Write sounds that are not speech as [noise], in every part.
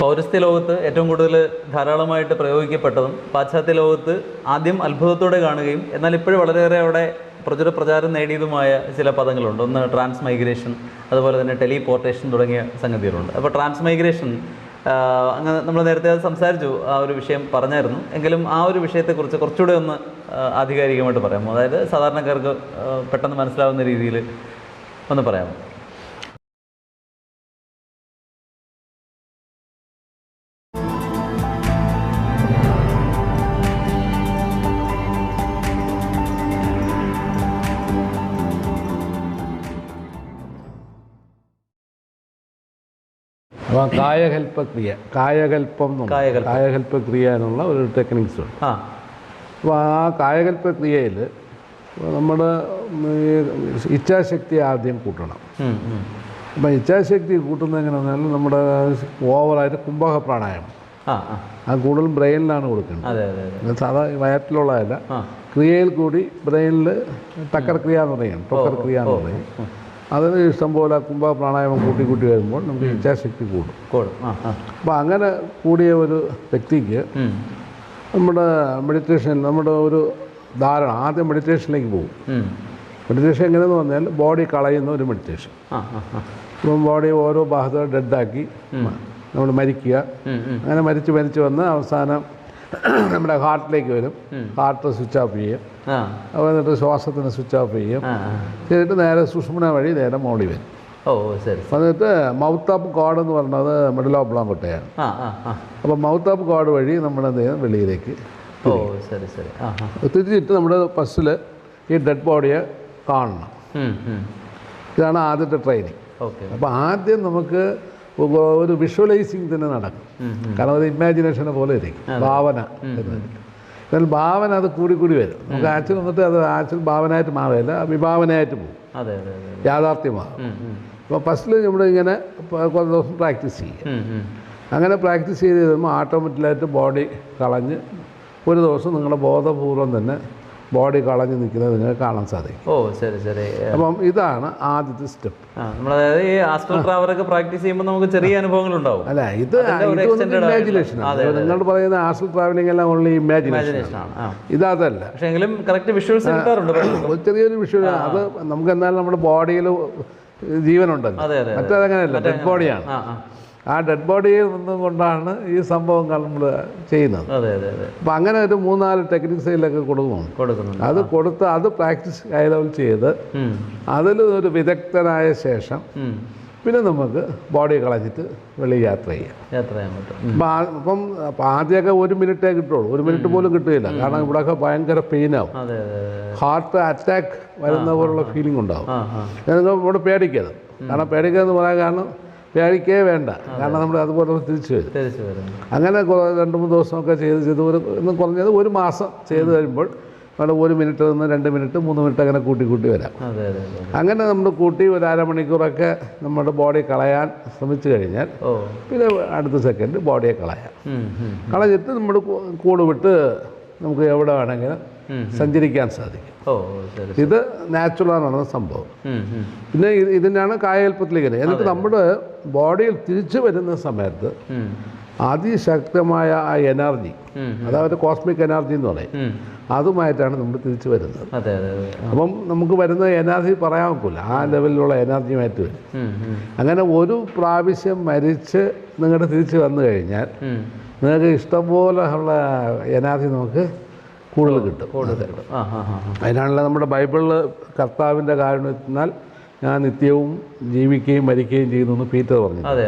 പൗരസ്ത്യ ലോകത്ത് ഏറ്റവും കൂടുതൽ ധാരാളമായിട്ട് പ്രയോഗിക്കപ്പെട്ടതും പാശ്ചാത്യ ലോകത്ത് ആദ്യം അത്ഭുതത്തോടെ കാണുകയും എന്നാൽ ഇപ്പോഴും വളരെയേറെ അവിടെ പ്രചുര പ്രചാരം നേടിയതുമായ ചില പദങ്ങളുണ്ട്. ഒന്ന് ട്രാൻസ് മൈഗ്രേഷൻ അതുപോലെ തന്നെ ടെലിപോർട്ടേഷൻ തുടങ്ങിയ സംഗതികളുണ്ട്. അപ്പോൾ ട്രാൻസ് മൈഗ്രേഷൻ അങ്ങനെ നമ്മൾ നേരത്തെ അത് സംസാരിച്ചു ആ ഒരു വിഷയം പറഞ്ഞായിരുന്നു. എങ്കിലും ആ ഒരു വിഷയത്തെക്കുറിച്ച് കുറച്ചുകൂടെ ഒന്ന് ആധികാരികമായിട്ട് പറയാമോ? അതായത് സാധാരണക്കാർക്ക് പെട്ടെന്ന് മനസ്സിലാവുന്ന രീതിയിൽ ഒന്ന് പറയാമോ? അപ്പോൾ കായകൽപ്പക്രിയ. കായകൽപ്പം കായകൽപ്പക്രിയ എന്നുള്ള ഒരു ടെക്നിക്സ് ഉണ്ട്. അപ്പോൾ ആ കായകൽപ്പക്രിയയിൽ നമ്മുടെ ഇച്ഛാശക്തി ആദ്യം കൂട്ടണം. അപ്പം ഇച്ഛാശക്തി കൂട്ടുന്നത് എങ്ങനെയാണെന്ന് പറഞ്ഞാൽ നമ്മുടെ ഓവറായിട്ട് കുംഭക പ്രാണായാമം. അത് കൂടുതലും ബ്രെയിനിലാണ് കൊടുക്കുന്നത്. സാധാ വയറ്റിലുള്ളതല്ല. ക്രിയയിൽ കൂടി ബ്രെയിനിൽ ടക്കർ ക്രിയ എന്ന് പറയും. ടൊക്കർക്രിയ എന്ന് പറയും. അതിന് ഇഷ്ടംപോലെ കുംഭ പ്രാണായാമം കൂട്ടി കൂട്ടി വരുമ്പോൾ നമുക്ക് ഇച്ഛാശക്തി കൂടും. കൂടും. അപ്പോൾ അങ്ങനെ കൂടിയ ഒരു വ്യക്തിക്ക് നമ്മുടെ മെഡിറ്റേഷൻ നമ്മുടെ ഒരു ധാരണ ആദ്യം മെഡിറ്റേഷനിലേക്ക് പോകും. മെഡിറ്റേഷൻ എങ്ങനെയെന്ന് പറഞ്ഞാൽ ബോഡി കളയുന്ന ഒരു മെഡിറ്റേഷൻ. ഇപ്പം ബോഡി ഓരോ ഭാഗത്തും ഡെഡാക്കി നമ്മൾ മരിക്കുക. അങ്ങനെ മരിച്ച് മരിച്ച് വന്ന് അവസാനം [clears throat] നമ്മുടെ ഹാർട്ടിലേക്ക് വരും. ഹാർട്ട് സ്വിച്ച് ഓഫ് ചെയ്യും. എന്നിട്ട് ശ്വാസത്തിന് സ്വിച്ച് ഓഫ് ചെയ്യും. ചെയ്തിട്ട് നേരെ സുഷ്മന വഴി നേരെ മോളി വരും. ഓ ശരി എന്നിട്ട് മൗത്ത് ആപ്പ് കോഡ് എന്ന് പറഞ്ഞത് മിഡിൽ ഓഫ് ബ്ലോം ആ അപ്പോൾ മൗത്ത് ആപ്പ് കോഡ് വഴി നമ്മൾ എന്ത് ചെയ്യും? വെളിയിലേക്ക് ഓ ശരി ശരി. തിരിച്ചിട്ട് നമ്മൾ ഫസ്റ്റിൽ ഈ ഡെഡ് ബോഡിയെ കാണണം. ഇതാണ് ആദ്യത്തെ ട്രെയിനിങ്. ഓക്കെ. അപ്പോൾ ആദ്യം നമുക്ക് ഒരു വിഷ്വലൈസിങ് തന്നെ നടക്കും. കാരണം അത് ഇമാജിനേഷനെ പോലെ ഇരിക്കും. ഭാവന എന്ന്. എന്നാൽ ഭാവന അത് കൂടി കൂടി വരും. നമുക്ക് ആക്ച്വൽ വന്നിട്ട് അത് ആക്ച്വൽ ഭാവനയായിട്ട് മാറില്ല വിഭാവനയായിട്ട് പോകും. യാഥാർത്ഥ്യമാകും. അപ്പോൾ ഫസ്റ്റിൽ നമ്മൾ ഇങ്ങനെ കുറേ ദിവസം പ്രാക്ടീസ് ചെയ്യും ഉം, ഉം. അങ്ങനെ പ്രാക്ടീസ് ചെയ്ത് കഴിയുമ്പോൾ ഓട്ടോമാറ്റിക്കലായിട്ട് ബോഡി കളഞ്ഞ് ഒരു ദിവസം നിങ്ങളുടെ ബോധപൂർവം തന്നെ ബോഡി കളഞ്ഞ് നിൽക്കുന്നത് നിങ്ങൾക്ക് കാണാൻ സാധിക്കും. ഓ ശരി ശരി. അപ്പം ഇതാണ് ആദ്യത്തെ സ്റ്റെപ്പ്. നമ്മൾ അതായത് ഈ ആസ്ട്രൽ ട്രാവലൊക്കെ പ്രാക്ടീസ് ചെയ്യുമ്പോൾ നമുക്ക് ചെറിയ അനുഭവങ്ങൾ ഉണ്ടാവും. അല്ല ഇത് ഇമാജിനേഷൻ നിങ്ങൾ പറയുന്ന ആസ്ട്രൽ ട്രാവലിംഗ് എല്ലാം ഓൺലി ഇമാജിനേഷൻ ആണ്. ഇതല്ല പക്ഷെ എങ്കിലും കറക്റ്റ് വിഷ്വൽസ് കിട്ടാറുണ്ട് ചെറിയൊരു വിഷ്വൽ അത് നമുക്ക് എന്നാലും നമ്മുടെ ബോഡിയിൽ ജീവനുണ്ടല്ലോ. മറ്റേതങ്ങനെയല്ല ഡെഡ് ബോഡിയാണ് ആ ഡെഡ് ബോഡിയിൽ നിന്നും കൊണ്ടാണ് ഈ സംഭവം നമ്മൾ ചെയ്യുന്നത്. അപ്പം അങ്ങനെ ഒരു മൂന്നാൽ ടെക്നിക്സിലൊക്കെ കൊടുക്കുന്നുണ്ട്. അത് കൊടുത്ത് അത് പ്രാക്ടീസ് ഹൈ ലെവൽ ചെയ്ത് അതിൽ ഒരു വിദഗ്ധനായ ശേഷം പിന്നെ നമുക്ക് ബോഡി കളഞ്ഞിട്ട് വെളി യാത്ര ചെയ്യാം. യാത്ര ചെയ്യാൻ പറ്റും. അപ്പം അപ്പം ആദ്യമൊക്കെ ഒരു മിനിറ്റേ കിട്ടുള്ളൂ. ഒരു മിനിറ്റ് പോലും കിട്ടുകയില്ല. കാരണം ഇവിടെയൊക്കെ ഭയങ്കര പെയിനാവും ഹാർട്ട് അറ്റാക്ക് വരുന്ന പോലുള്ള ഫീലിംഗ് ഉണ്ടാവും. നിങ്ങൾ ഇവിടെ പേടിക്കരുത്. കാരണം പേടിക്കരുതെന്ന് പറയാൻ കാരണം പേടിക്കേ വേണ്ട. കാരണം നമ്മൾ അതുപോലെ തിരിച്ചു വരും. അങ്ങനെ രണ്ട് മൂന്ന് ദിവസമൊക്കെ ചെയ്ത് ചെയ്ത് ഒരു ഇന്ന് കുറഞ്ഞത് ഒരു മാസം ചെയ്ത് കഴിയുമ്പോൾ നമ്മൾ ഒരു മിനിറ്റ് നിന്ന് രണ്ട് മിനിറ്റ് മൂന്ന് മിനിറ്റ് അങ്ങനെ കൂട്ടി കൂട്ടി വരാം. അങ്ങനെ നമ്മൾ കൂട്ടി ഒരു അരമണിക്കൂറൊക്കെ നമ്മുടെ ബോഡി കളയാൻ ശ്രമിച്ചു കഴിഞ്ഞാൽ പിന്നെ അടുത്ത സെക്കൻഡ് ബോഡിയെ കളയാം. കളഞ്ഞിട്ട് നമ്മൾ കൂട് വിട്ട് നമുക്ക് എവിടെ വേണമെങ്കിലും. സഞ്ചരിക്കാൻ സാധിക്കും. ഇത് നാച്ചുറൽ ആണ് സംഭവം. പിന്നെ ഇതിനാണ് ഇങ്ങനെ എന്നിട്ട് നമ്മുടെ ബോഡിയിൽ തിരിച്ചു വരുന്ന സമയത്ത് അതിശക്തമായ ആ എനർജി അതായത് കോസ്മിക് എനർജി എന്ന് പറയും. അതുമായിട്ടാണ് നമ്മൾ തിരിച്ചു വരുന്നത്. അപ്പം നമുക്ക് വരുന്ന എനർജി പറയാൻ ഒക്കില്ല. ആ ലെവലിലുള്ള എനർജിയുമായിട്ട് വരും. അങ്ങനെ ഒരു പ്രാവശ്യം മരിച്ച് നിങ്ങളുടെ തിരിച്ച് വന്നു കഴിഞ്ഞാൽ. നിങ്ങൾക്ക് ഇഷ്ടംപോലെ ഉള്ള എനർജി നമുക്ക് കൂടുതൽ കിട്ടും. കൂടുതൽ. അതിനാണല്ലോ നമ്മുടെ ബൈബിളിൽ കർത്താവിന്റെ കാരണത്തിനാൽ ഞാൻ നിത്യവും ജീവിക്കുകയും മരിക്കുകയും ചെയ്യുന്നു എന്ന് പീറ്റർ പറഞ്ഞു. അതെ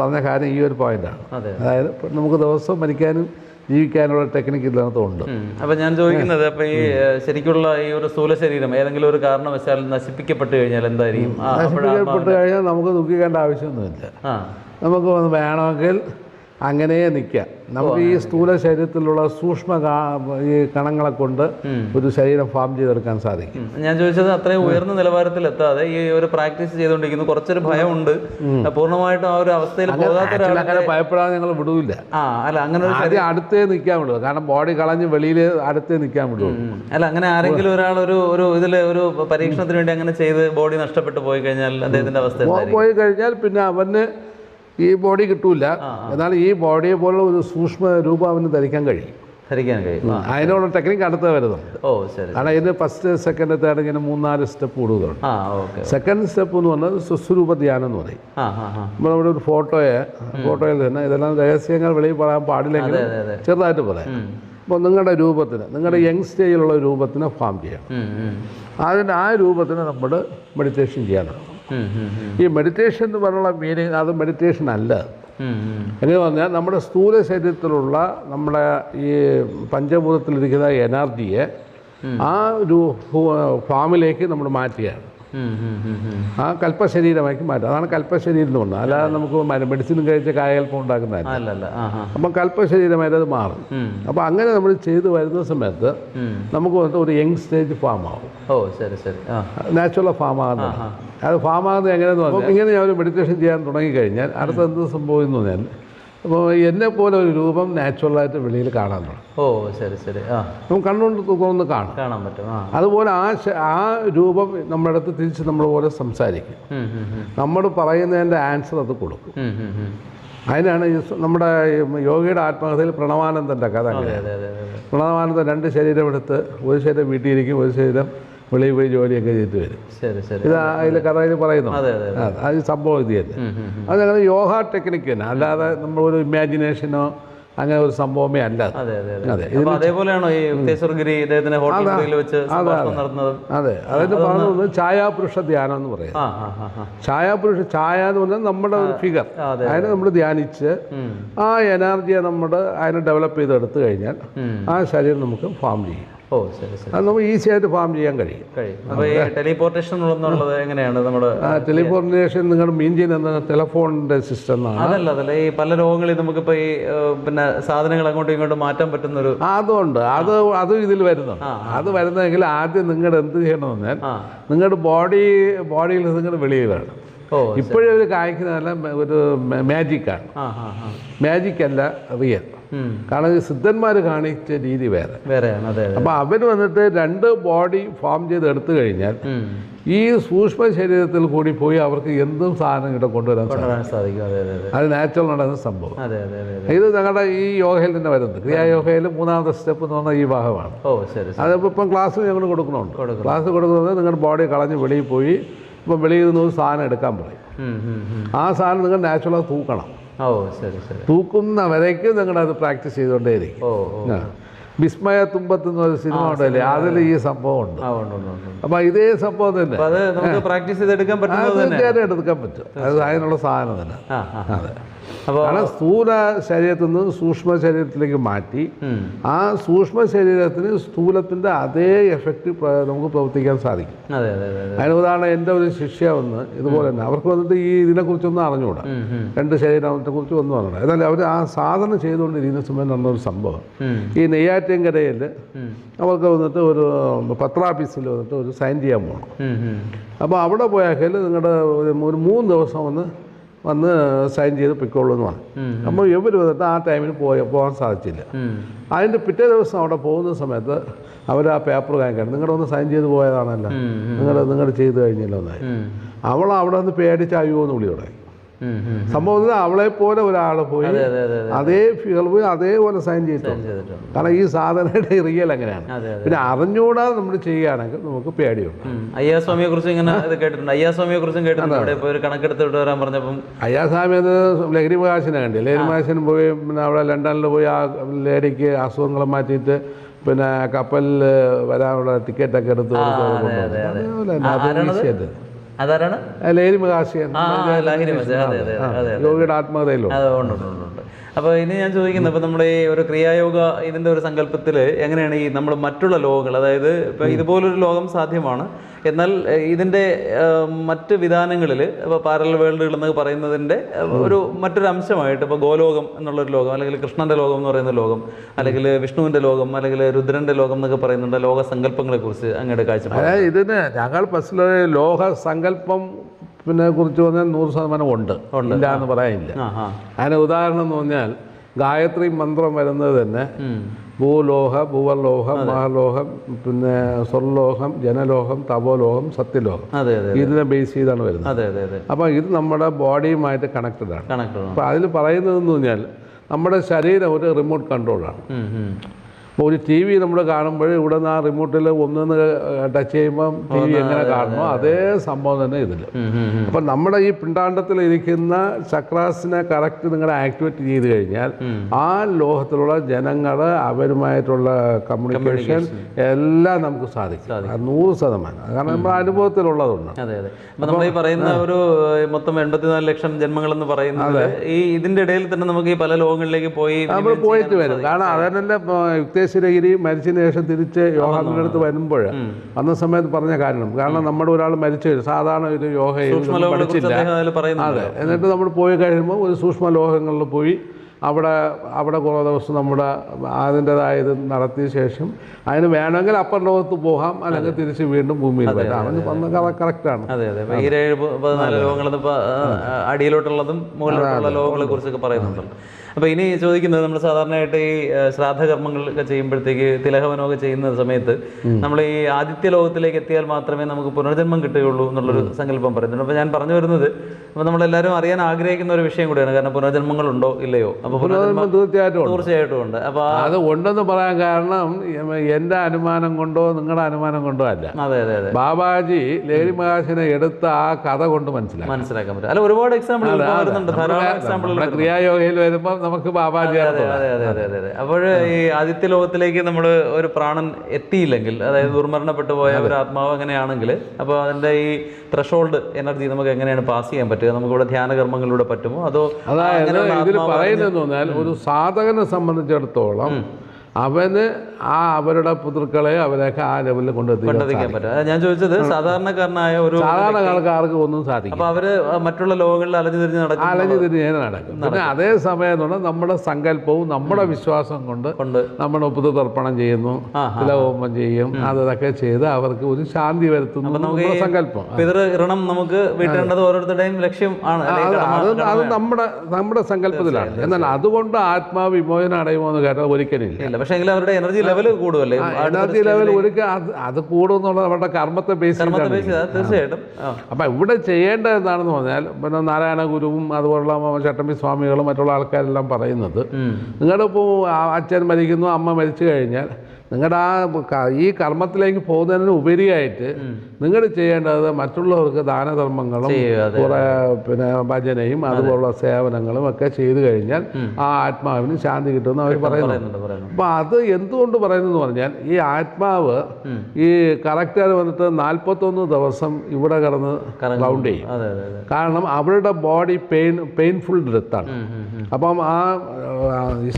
പറഞ്ഞ കാര്യം ഈ ഒരു പോയിന്റാണ് അതെ അതായത് നമുക്ക് ദിവസം മരിക്കാനും ജീവിക്കാനുള്ള ടെക്നിക്ക് ഇല്ലാത്തതുകൊണ്ട്. അപ്പൊ ഞാൻ ചോദിക്കുന്നത് അപ്പൊ ഈ ശരിക്കുള്ള ഈ ഒരു സ്ഥൂല ശരീരം ഏതെങ്കിലും ഒരു കാരണവശാൽ നശിപ്പിക്കപ്പെട്ട് കഴിഞ്ഞാൽ എന്തായിരിക്കും? നശിപ്പിക്കപ്പെട്ട് കഴിഞ്ഞാൽ നമുക്ക് ദുഃഖിക്കേണ്ട ആവശ്യമൊന്നുമില്ല. നമുക്ക് വേണമെങ്കിൽ അങ്ങനെ നിൽക്കുക നമുക്ക് ഈ സ്ഥൂല ശരീരത്തിലുള്ള സൂക്ഷ്മ ഈ കണങ്ങളെ കൊണ്ട് ഒരു ശരീരം ഫാം ചെയ്തെടുക്കാൻ സാധിക്കും. ഞാൻ ചോദിച്ചത് അത്രയും ഉയർന്ന നിലവാരത്തിൽ എത്താതെ ഈ ഒരു പ്രാക്ടീസ് ചെയ്തുകൊണ്ടിരിക്കുന്നു. കുറച്ചൊരു ഭയമുണ്ട്. പൂർണമായിട്ടും ആ ഒരു അവസ്ഥയിൽ പോകാത്ത അങ്ങനെ ഭയപ്പെടാതെ ഞങ്ങൾ വിടൂല്ല ആ അല്ല അങ്ങനെ ഒരു ആദ്യം അടുത്തേ നിൽക്കാൻ വിടുക. കാരണം ബോഡി കളഞ്ഞ് വെളിയിൽ അടുത്തേ നിൽക്കാൻ വിടുള്ളൂ. അല്ല അങ്ങനെ ആരെങ്കിലും ഒരാൾ ഒരു ഒരു ഇതിൽ ഒരു പരീക്ഷണത്തിന് വേണ്ടി അങ്ങനെ ചെയ്ത് ബോഡി നഷ്ടപ്പെട്ടു പോയി കഴിഞ്ഞാൽ അദ്ദേഹത്തിന്റെ അവസ്ഥ പോയി കഴിഞ്ഞാൽ പിന്നെ അവന് ഈ ബോഡി കിട്ടൂല. എന്നാൽ ഈ ബോഡിയെ പോലുള്ള ഒരു സൂക്ഷ്മ രൂപം അവന് ധരിക്കാൻ കഴിയും. ധരിക്കാൻ കഴിയും. അതിനുള്ള ടെക്നിക്ക് അടുത്ത് വരുന്നുണ്ട്. ഓ ശരി കാരണം ഇതിന് ഫസ്റ്റ് സെക്കൻഡ് തേർഡ് ഇങ്ങനെ മൂന്നാൽ സ്റ്റെപ്പ് കൂടുതലുണ്ട് സെക്കൻഡ് സ്റ്റെപ്പ് എന്ന് പറഞ്ഞാൽ സുസ്വരൂപ ധ്യാനം എന്ന് പറയും. നമ്മൾ ഇവിടെ ഒരു ഫോട്ടോയെ ഫോട്ടോയിൽ തന്നെ ഇതെല്ലാം രഹസ്യങ്ങൾ വെളിയിൽ പറയാൻ പാടില്ലെങ്കിൽ ചെറുതായിട്ട് പറയാം. അപ്പോൾ നിങ്ങളുടെ രൂപത്തിന് നിങ്ങളുടെ യങ് സ്റ്റേജിലുള്ള രൂപത്തിനെ ഫാം ചെയ്യണം. അതിന് ആ രൂപത്തിന് നമ്മൾ മെഡിറ്റേഷൻ ഉം. ഈ മെഡിറ്റേഷൻ എന്ന് പറഞ്ഞുള്ള മീനിങ് അത് മെഡിറ്റേഷൻ അല്ല. എങ്ങനെ പറഞ്ഞാൽ നമ്മുടെ സ്ഥൂല ശരീരത്തിലുള്ള നമ്മുടെ ഈ പഞ്ചഭൂതത്തിലിരിക്കുന്ന എനർജിയെ ആ ഒരു ഫാമിലേക്ക് നമ്മൾ ഉം. ആ കൽപ്പശരീരമാക്കി മാറ്റും. അതാണ് കൽപ്പശരീരം എന്ന് പറഞ്ഞത്. അല്ലാതെ നമുക്ക് മെഡിസിനും കഴിച്ച കായകൽപ്പം ഉണ്ടാക്കുന്നതല്ല. അപ്പം കൽപ്പശരീരമായിട്ട് അത് മാറും. അപ്പം അങ്ങനെ നമ്മൾ ചെയ്ത് വരുന്ന സമയത്ത് നമുക്ക് വന്നിട്ട് ഒരു യങ് സ്റ്റേജ് ഫാം ആവും. ഓ ശരി ശരി. നാച്ചുറൽ ഫാം ആകുന്ന അത് ഫാം ആകുന്നത് എങ്ങനെയെന്ന് പറഞ്ഞാൽ ഇങ്ങനെ ഞാൻ ഒരു മെഡിറ്റേഷൻ ചെയ്യാൻ തുടങ്ങിക്കഴിഞ്ഞാൽ അടുത്ത എന്ത് സംഭവിക്കുന്നു പറഞ്ഞാൽ അപ്പോൾ എന്നെ പോലെ ഒരു രൂപം നാച്ചുറലായിട്ട് വെളിയിൽ കാണാൻ തുടങ്ങും. ഓ ശരി ശരി. ആ. നമുക്ക് കണ്ണുകൊണ്ട് തോന്നുന്നു കാണാം. കാണാൻ പറ്റും അതുപോലെ ആ ആ രൂപം നമ്മുടെ അടുത്ത് തിരിച്ച് നമ്മൾ പോലെ സംസാരിക്കും. നമ്മൾ പറയുന്നതിന്റെ ആൻസർ അത് കൊടുക്കും. അതിനാണ് ഈ നമ്മുടെ യോഗയുടെ ആത്മകഥയിൽ പ്രണവാനന്ദന്റെ കഥ പ്രണവാനന്ദൻ രണ്ട് ശരീരം എടുത്ത് ഒരു ശരീരം വീട്ടിലിരിക്കും ഒരു ശരീരം വെളിയിൽ പോയി ജോലിയൊക്കെ ചെയ്തു വരും. ശരി ശരി. ഇത് അതിൽ കഥയിൽ പറയുന്നു. അതെ സംഭവം ഇത് തന്നെ. അതങ്ങനെ. യോഗ ടെക്നിക്ക് തന്നെ. അല്ലാതെ നമ്മളൊരു ഇമാജിനേഷനോ അങ്ങനെ ഒരു സംഭവമേ അല്ല അതെ. അതെ പറഞ്ഞത് അതെ. അതേപോലെയാണോ ഈ ഇദ്ദേഹത്തിന് വെച്ച് അതെ അതിന് പറയുന്നത് ഛായാപുരുഷ ധ്യാനം എന്ന് പറയും. ഛായാപുരുഷ ഛായ എന്ന് പറഞ്ഞാൽ നമ്മുടെ ഒരു ഫിഗർ അതെ. അതിനെ നമ്മൾ ധ്യാനിച്ച് ആ എനർജിയെ നമ്മൾ അതിനെ ഡെവലപ്പ് ചെയ്തെടുത്തു കഴിഞ്ഞാൽ ആ ശരീരം നമുക്ക് ഫാം ചെയ്യും. ഓ ശരി ശരി. അത് നമുക്ക് ഈസി ആയിട്ട് ഫാം ചെയ്യാൻ കഴിയും. ടെലിപോർട്ടേഷൻ എന്നുള്ളത് എങ്ങനെയാണ് നമ്മുടെ ടെലിപോർട്ടേഷൻ നിങ്ങൾ മീൻ ചെയ്യുന്ന ടെലഫോണിന്റെ സിസ്റ്റം എന്നാണ് അതല്ല അതല്ല. ഈ പല രോഗങ്ങളിൽ നമുക്കിപ്പോ ഈ പിന്നെ സാധനങ്ങൾ അങ്ങോട്ടും ഇങ്ങോട്ടും മാറ്റാൻ പറ്റുന്ന ഒരു അതുകൊണ്ട് അതുണ്ട്. അത് അതും ഇതിൽ വരുന്നുണ്ട്. അത് വരുന്നെങ്കിൽ ആദ്യം നിങ്ങൾ എന്ത് ചെയ്യണമെന്ന് നിങ്ങളുടെ ബോഡി ബോഡിയിൽ നിങ്ങൾ വെളിയിൽ വേണം ഇപ്പോഴും ഒരു കായ്ക്കുന്നതല്ല ഒരു മാജിക്കാണ് മാജിക്കല്ല റിയൽ. കാരണം സിദ്ധന്മാർ കാണിച്ച രീതി വേറെ. വേറെയാണ് അപ്പോൾ അവർ വന്നിട്ട് രണ്ട് ബോഡി ഫോം ചെയ്ത് എടുത്തു കഴിഞ്ഞാൽ ഈ സൂക്ഷ്മ ശരീരത്തിൽ കൂടി പോയി അവർക്ക് എന്തും സാധനം ഇവിടെ കൊണ്ടുവരാൻ സാധിക്കും. അതെ നാച്ചുറൽ നടന്ന സംഭവം. ഇത് ഞങ്ങളുടെ ഈ യോഗയിൽ തന്നെ വരുന്നത്. ക്രിയായോഗയിൽ മൂന്നാമത്തെ സ്റ്റെപ്പ് എന്ന് പറഞ്ഞാൽ ഈ ഭാഗമാണ്. അതിപ്പോൾ ഇപ്പം ക്ലാസ് ഞങ്ങൾ കൊടുക്കുന്നുണ്ട്. ക്ലാസ് കൊടുക്കുന്നത് നിങ്ങളുടെ ബോഡി കളഞ്ഞ് വെളിയിൽ പോയി ഇപ്പം വെളിയിൽ നിന്ന് സാധനം എടുക്കാൻ പറയും. ആ സാധനം നിങ്ങൾ നാച്ചുറലായി തൂക്കണം. ഓ ശരി ശരി. തൂക്കുന്ന വരയ്ക്ക് നിങ്ങളത് പ്രാക്ടീസ് ചെയ്തുകൊണ്ടേയിരിക്കും. ഓ ഓ ആ. വിസ്മയ തുമ്പത്ത് എന്നൊരു സിനിമ ഉണ്ടല്ലേ? അതിൽ ഈ സംഭവം ഉണ്ട്. അപ്പം ഇതേ സംഭവം തന്നെ. പ്രാക്ടീസ് ചെയ്തെടുക്കാൻ പറ്റും തീർച്ചയായിട്ടും എടുക്കാൻ പറ്റും. അത് അതിനുള്ള സാധനം തന്നെ. അതെ. കാരണം സ്ഥൂല ശരീരത്തിൽ നിന്ന് സൂക്ഷ്മ ശരീരത്തിലേക്ക് മാറ്റി ആ സൂക്ഷ്മ ശരീരത്തിന് സ്ഥൂലത്തിന്റെ അതേ എഫക്റ്റ് നമുക്ക് പ്രവർത്തിക്കാൻ സാധിക്കും. അതെ അതെ അതെ അതെ. അതിന് ഉദാഹരണം എന്റെ ഒരു ശിഷ്യ വന്ന് ഇതുപോലെ തന്നെ അവർക്ക് വന്നിട്ട് ഈ ഇതിനെക്കുറിച്ചൊന്നും അറിഞ്ഞുകൂടാ. രണ്ട് ശരീരത്തെ കുറിച്ച് ഒന്നും അറിഞ്ഞൂടാ എന്നാൽ അവർ ആ സാധനം ചെയ്തുകൊണ്ടിരിക്കുന്ന സമയം നടന്നൊരു സംഭവം. ഈ നെയ്യാറ്റിൻകരയിൽ അവർക്ക് വന്നിട്ട് ഒരു പത്രാഫീസിൽ വന്നിട്ട് ഒരു സൈൻ ചെയ്യാൻ പോകണം. അപ്പോൾ അവിടെ പോയാൽ നിങ്ങളുടെ ഒരു ഒരു മൂന്ന് ദിവസം വന്ന് വന്ന് സൈൻ ചെയ്ത് പൊയ്ക്കോളൂ എന്ന് പറഞ്ഞു. നമ്മൾ അപ്പോൾ ഇവർ വന്നിട്ട് ആ ടൈമിന് പോയി പോകാൻ സാധിച്ചില്ല. അതിന്റെ പിറ്റേ ദിവസം അവിടെ പോകുന്ന സമയത്ത് അവർ ആ പേപ്പർ കാണിക്കാൻ നിങ്ങളുടെ ഒന്ന് സൈൻ ചെയ്ത് പോയതാണല്ലോ. നിങ്ങൾ നിങ്ങൾ ചെയ്ത് കഴിഞ്ഞല്ലോ എന്നായി അവൾ അവിടെ നിന്ന് പേടിച്ച് അയ്യോ എന്ന് വിളി ഉം. അവളെ പോലെ ഒരാൾ പോയി അതെ ഫിഗർ പോയി അതേപോലെ സൈൻ ചെയ്തിട്ടുണ്ട്. കാരണം ഈ സാധനയുടെ റിയൽ അങ്ങനെയാണ്. പിന്നെ അറിഞ്ഞുകൂടാതെ നമ്മൾ ചെയ്യുകയാണെങ്കിൽ നമുക്ക് പേടിയുണ്ട്. അയ്യാസ്വാമിയെ കുറിച്ച് ഇങ്ങനെ കേട്ടിട്ടുണ്ട്. അയ്യാസ്വാമിയെ കുറിച്ചും കേട്ടിട്ടുണ്ട് ഇപ്പോൾ ഒരു കണക്കെടുത്തിട്ട് വരാൻ പറഞ്ഞപ്പം അയ്യാസ്വാമി അത് ലഹരി പ്രകാശനെ കണ്ടി ലഹരി പ്രകാശന് പോയി പിന്നെ അവിടെ ലണ്ടനിൽ പോയി ആ ലേഡിക്ക് അസുഖങ്ങൾ മാറ്റിയിട്ട് പിന്നെ കപ്പലിൽ വരാനുള്ള ടിക്കറ്റൊക്കെ എടുത്ത് കൊടുത്ത് അതാരാണ്? ലഹരി പ്രകാശൻ ആ ലാഹിരി മച്ച അതെ ഉണ്ട് ഉണ്ട്, ഉണ്ട് അപ്പോൾ ഇനി ഞാൻ ചോദിക്കുന്നത് ഇപ്പോൾ നമ്മുടെ ഈ ഒരു ക്രിയായോഗ ഇതിന്റെ ഒരു സങ്കല്പത്തിൽ എങ്ങനെയാണ് ഈ നമ്മൾ മറ്റുള്ള ലോകങ്ങൾ അതായത് ഇപ്പോൾ ഇതുപോലൊരു ലോകം സാധ്യമാണ്. എന്നാൽ ഇതിന്റെ മറ്റ് വിധാനങ്ങളിൽ ഇപ്പോൾ പാരൽ വേൾഡുകൾ എന്നൊക്കെ പറയുന്നതിന്റെ ഒരു മറ്റൊരു അംശമായിട്ട് ഇപ്പോൾ ഗോലോകം എന്നുള്ളൊരു ലോകം അല്ലെങ്കിൽ കൃഷ്ണന്റെ ലോകം എന്ന് പറയുന്ന ലോകം അല്ലെങ്കിൽ വിഷ്ണുവിന്റെ ലോകം അല്ലെങ്കിൽ രുദ്രന്റെ ലോകം എന്നൊക്കെ പറയുന്നുണ്ട് ലോക സങ്കല്പങ്ങളെക്കുറിച്ച് അങ്ങയുടെ കാഴ്ചപ്പാട്. ഇതിന് ഞങ്ങൾ മനസ്സിലായ ലോക സങ്കല്പം പിന്നെ കുറിച്ച് പറഞ്ഞാൽ നൂറ് ശതമാനം ഉണ്ട്. ഇല്ല എന്ന് പറയാനില്ല. അതിന് ഉദാഹരണം എന്ന് പറഞ്ഞാൽ ഗായത്രി മന്ത്രം വരുന്നത് തന്നെ. ഭൂലോഹ ഭൂവലോഹം മഹലോഹം പിന്നെ സ്വർലോഹം ജനലോഹം തപോലോഹം സത്യലോഹം. ഇതിനെ ബേസ് ചെയ്താണ് വരുന്നത്. അപ്പോൾ ഇത് നമ്മുടെ ബോഡിയുമായിട്ട് കണക്റ്റഡ് ആണ്. അപ്പോൾ അതിൽ പറയുന്നതെന്ന് പറഞ്ഞാൽ നമ്മുടെ ശരീരം ഒരു റിമോട്ട് കൺട്രോളാണ് ഒരു ടി വി നമ്മൾ കാണുമ്പോൾ ഇവിടെ നിന്ന് ആ റിമോട്ടിൽ ഒന്നെന്ന് ടച്ച് ചെയ്യുമ്പം ടി വി എങ്ങനെ കാണുമോ അതേ സംഭവം തന്നെ ഇതിൽ അപ്പം നമ്മുടെ ഈ പിണ്ടാണ്ടത്തിൽ ഇരിക്കുന്ന ചക്രാസിനെ കറക്റ്റ് നിങ്ങൾ ആക്ടിവേറ്റ് ചെയ്ത് കഴിഞ്ഞാൽ ആ ലോഹത്തിലുള്ള ജനങ്ങൾ അവരുമായിട്ടുള്ള കമ്മ്യൂണിക്കേഷൻ എല്ലാം നമുക്ക് സാധിക്കും. നൂറ് ശതമാനം. കാരണം നമ്മുടെ അനുഭവത്തിലുള്ളതുണ്ട്. അതെ അതെ. അപ്പൊ നമ്മൾ ഈ പറയുന്ന ഒരു മൊത്തം എൺപത്തിനാല് ലക്ഷം ജന്മങ്ങൾ എന്ന് പറയുന്നത് ഈ ഇതിന്റെ ഇടയിൽ തന്നെ നമുക്ക് ഈ പല ലോകങ്ങളിലേക്ക് പോയി നമ്മൾ പോയിട്ട് വരും. കാരണം അതന്നെ യുക്തേശ്വരഗിരി മരിച്ചതിന് ശേഷം തിരിച്ച് യോഗാമിന്റെ അടുത്ത് വരുമ്പോൾ അന്ന സമയത്ത് പറഞ്ഞ കാരണം കാരണം നമ്മുടെ ഒരാൾ മരിച്ചു സാധാരണ ഒരു യോഗ പഠിച്ചില്ല. അതെ. എന്നിട്ട് നമ്മൾ പോയി കഴിയുമ്പോൾ ഒരു സൂക്ഷ്മ ലോകങ്ങളിൽ പോയി അവിടെ അവിടെ കുറേ ദിവസം നമ്മുടെ അതിന്റെതായ ഇത് നടത്തിയ ശേഷം അതിന് വേണമെങ്കിൽ അപ്പർ ലോകത്ത് പോകാം അല്ലെങ്കിൽ തിരിച്ച് വീണ്ടും ഭൂമിയിൽ വരാം. കറക്റ്റാണ് അതെ. അതെ ഏഴ് പതിനാല് അടിയിലോട്ടുള്ളതും മുകളിലോട്ടുള്ള ലോകങ്ങളെ കുറിച്ചൊക്കെ പറയുന്നുണ്ടല്ലോ അപ്പൊ ഇനി ചോദിക്കുന്നത് നമ്മൾ സാധാരണയായിട്ട് ഈ ശ്രാദ്ധകർമ്മങ്ങളൊക്കെ ചെയ്യുമ്പോഴത്തേക്ക് തിലഹവനമൊക്കെ ചെയ്യുന്ന സമയത്ത് നമ്മൾ ഈ ആദിത്യ ലോകത്തിലേക്ക് എത്തിയാൽ മാത്രമേ നമുക്ക് പുനർജന്മം കിട്ടുകയുള്ളൂ എന്നുള്ളൊരു സങ്കല്പം പറയുന്നുണ്ട്. അപ്പൊ ഞാൻ പറഞ്ഞു വരുന്നത് അപ്പൊ നമ്മളെല്ലാവരും അറിയാൻ ആഗ്രഹിക്കുന്ന ഒരു വിഷയം കൂടിയാണ്. കാരണം പുനർജന്മങ്ങൾ ഉണ്ടോ ഇല്ലയോ? അപ്പൊ പുനർജന്മം തീർച്ചയായിട്ടും ഉണ്ട്. തീർച്ചയായിട്ടും ഉണ്ട്. അപ്പൊ അത് ഉണ്ടെന്ന് പറയാൻ കാരണം എന്റെ അനുമാനം കൊണ്ടോ നിങ്ങളുടെ അനുമാനം കൊണ്ടോ അല്ല. അതെ അതെ അതെ. ബാബാജി ലേഡി മഹാശിനെ എടുത്ത ആ കഥ കൊണ്ട് മനസ്സിലാക്കാം. മനസ്സിലാക്കാൻ പറ്റും. അല്ല ഒരുപാട് എക്സാമ്പിൾ വരുന്നുണ്ട്. ധാരാളം നമ്മുടെ ക്രിയായോഗയിൽ വരുമ്പോൾ നമുക്ക് ബാബാജി അതെ അതെ അതെ അതെ അപ്പോൾ ഈ ആദിത്യ ലോകത്തിലേക്ക് നമ്മൾ ഒരു പ്രാണൻ എത്തിയില്ലെങ്കിൽ അതായത് ദുർമരണപ്പെട്ടു പോയ ഒരു ആത്മാവ് അങ്ങനെയാണെങ്കിൽ അപ്പോൾ അതിന്റെ ഈ ത്രഷോൾഡ് എനർജി നമുക്ക് എങ്ങനെയാണ് പാസ് ചെയ്യാൻ പറ്റുക? നമുക്ക് ഇവിടെ ധ്യാന കർമ്മങ്ങളിലൂടെ പറ്റുമോ? അതോ അതായത് ഇതിൽ പറയുന്നതെന്ന് പറഞ്ഞാൽ ഒരു സാധകനെ സംബന്ധിച്ചിടത്തോളം അവന് ആ അവരുടെ പുതുക്കളെ അവരെയൊക്കെ ആ ലെവലിൽ കൊണ്ടെത്തിക്കാൻ പറ്റും. ഞാൻ ചോദിച്ചത് സാധാരണക്കാരനായ ഒരു ഒന്നും സാധിക്കും അപ്പോൾ അവർ മറ്റുള്ള ലോകങ്ങളിൽ അലഞ്ഞു തിരിഞ്ഞ് നടക്കും അലഞ്ഞു തിരിഞ്ഞ് നടക്കും. പിന്നെ അതേ സമയം എന്ന് പറഞ്ഞാൽ നമ്മുടെ സങ്കല്പവും നമ്മുടെ വിശ്വാസം കൊണ്ട് നമ്മൾ നമ്മൾ പുതുതർപ്പണം ചെയ്യുന്നു തിലഹോമം ചെയ്യും അതൊക്കെ ചെയ്ത് അവർക്ക് ഒരു ശാന്തി വരുത്തുന്നു സങ്കല്പം. പിതൃ ഋണം നമുക്ക് വീട്ടേണ്ടത് ഓരോരുത്തരുടെയും ലക്ഷ്യം ആണ്? അത് നമ്മുടെ നമ്മുടെ സങ്കല്പത്തിലാണ്. എന്നാൽ അതുകൊണ്ട് ആത്മാവിമോചനം അടയുമോ എന്ന് കേട്ടാൽ ഒരിക്കലില്ല ഇല്ല പക്ഷേ എങ്കിലും അവരുടെ എനർജി ലെവൽ കൂടുമല്ലേ എനർജി ലെവൽ ഒരിക്കൽ അത് അത് കൂടുമെന്നുള്ളത് അവരുടെ കർമ്മത്തെ ബേസ് തീർച്ചയായിട്ടും. അപ്പം ഇവിടെ ചെയ്യേണ്ടത് എന്താണെന്ന് പറഞ്ഞാൽ പിന്നെ നാരായണ ഗുരുവും അതുപോലുള്ള ചട്ടമ്പി സ്വാമികളും മറ്റുള്ള ആൾക്കാരെല്ലാം പറയുന്നത് നിങ്ങളിപ്പോൾ അച്ഛൻ മരിക്കുന്നു അമ്മ മരിച്ചു കഴിഞ്ഞാൽ നിങ്ങളുടെ ആ ഈ കർമ്മത്തിലേക്ക് പോകുന്നതിന് ഉപരിയായിട്ട് നിങ്ങൾ ചെയ്യേണ്ടത് മറ്റുള്ളവർക്ക് ദാനധർമ്മങ്ങളും കുറേ പിന്നെ ഭജനയും അതുപോലുള്ള സേവനങ്ങളും ഒക്കെ ചെയ്തു കഴിഞ്ഞാൽ ആ ആത്മാവിന് ശാന്തി കിട്ടുമെന്ന് അവർ പറയുന്നു. പറയുന്നുണ്ട് അപ്പോൾ അത് എന്തുകൊണ്ട് പറയുന്നതെന്ന് പറഞ്ഞാൽ ഈ ആത്മാവ് ഈ കറക്റ്റായി വന്നിട്ട് നാൽപ്പത്തൊന്ന് ദിവസം ഇവിടെ കിടന്ന് ഗ്രൗണ്ട് റൗണ്ട് ചെയ്യും. കാരണം അവരുടെ ബോഡി പെയിൻ പെയിൻഫുൾ ഡെത്താണ്. അപ്പം ആ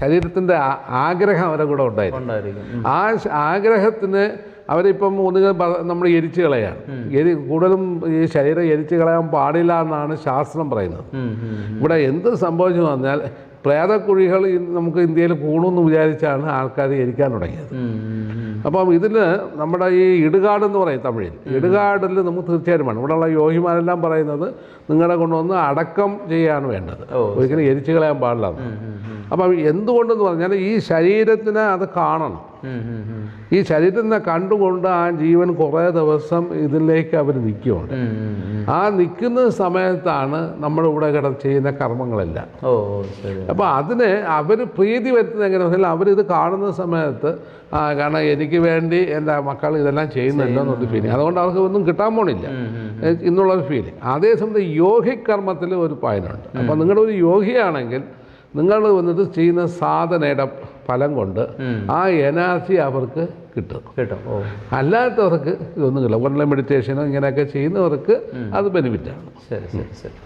ശരീരത്തിന്റെ ശരീരത്തിന്റെ ആഗ്രഹം അവരെ കൂടെ ഉണ്ടായിരുന്നു ഉണ്ടായിരിക്കും. ഉം. ആ ആഗ്രഹത്തിന് അവരിപ്പം ഒന്നുകിൽ നമ്മൾ എരിച്ചു കളയാണ് എരി കൂടുതലും ഈ ശരീരം എരിച്ചു കളയാൻ പാടില്ല എന്നാണ് ശാസ്ത്രം പറയുന്നത്. ഇവിടെ എന്ത് സംഭവിച്ചു പറഞ്ഞാൽ പ്രേതക്കുഴികൾ നമുക്ക് ഇന്ത്യയിൽ കൂടുമെന്ന് വിചാരിച്ചാണ് ആൾക്കാർ എരിക്കാൻ തുടങ്ങിയത്. അപ്പം ഇതിൽ നമ്മുടെ ഈ ഇടുകാട് എന്ന് പറയും തമിഴിൽ ഇടുകാടിൽ നമുക്ക് തീർച്ചയായിട്ടും വേണം ഇവിടെയുള്ള യോഗിമാരെല്ലാം പറയുന്നത് നിങ്ങളെ കൊണ്ടുവന്ന് അടക്കം ചെയ്യാണ് വേണ്ടത്. ഒരിക്കലും എരിച്ചു കളയാൻ പാടില്ല. അപ്പം എന്തുകൊണ്ടെന്ന് പറഞ്ഞാൽ ഈ ശരീരത്തിന് അത് കാണണം. ഈ ശരീരത്തിനെ കണ്ടുകൊണ്ട് ആ ജീവൻ കുറേ ദിവസം ഇതിലേക്ക് അവർ നിൽക്കുന്നുണ്ട്. ആ നിൽക്കുന്ന സമയത്താണ് നമ്മളിവിടെ കിട ചെയ്യുന്ന കർമ്മങ്ങളെല്ലാം. ഓ ഓ, ശരി. അപ്പോൾ അതിന് അവർ പ്രീതി വരുത്തുന്ന എങ്ങനെ വെച്ചാൽ അവരിത് കാണുന്ന സമയത്ത് കാരണം എനിക്ക് വേണ്ടി എന്റെ മക്കൾ ഇതെല്ലാം ചെയ്യുന്നല്ലോ എന്നൊരു ഫീലിംഗ് അതുകൊണ്ട് അവർക്ക് ഒന്നും കിട്ടാൻ പോണില്ല. ഒരു എന്നുള്ളൊരു ഫീലിംഗ് അതേസമയത്ത് യോഗികർമ്മത്തിൽ ഒരു പായനുണ്ട്. അപ്പോൾ നിങ്ങളൊരു യോഗിയാണെങ്കിൽ നിങ്ങൾ വന്നിട്ട് ചെയ്യുന്ന സാധനയുടെ ഫലം കൊണ്ട്. ആ എനർജി അവർക്ക് കിട്ടും. കിട്ടും. അല്ലാത്തവർക്ക് ഇതൊന്നും കിട്ടില്ല. ഓൺലൈൻ മെഡിറ്റേഷനോ ഇങ്ങനെയൊക്കെ ചെയ്യുന്നവർക്ക് അത് ബെനിഫിറ്റാണ് ശരി ശരി ശരി.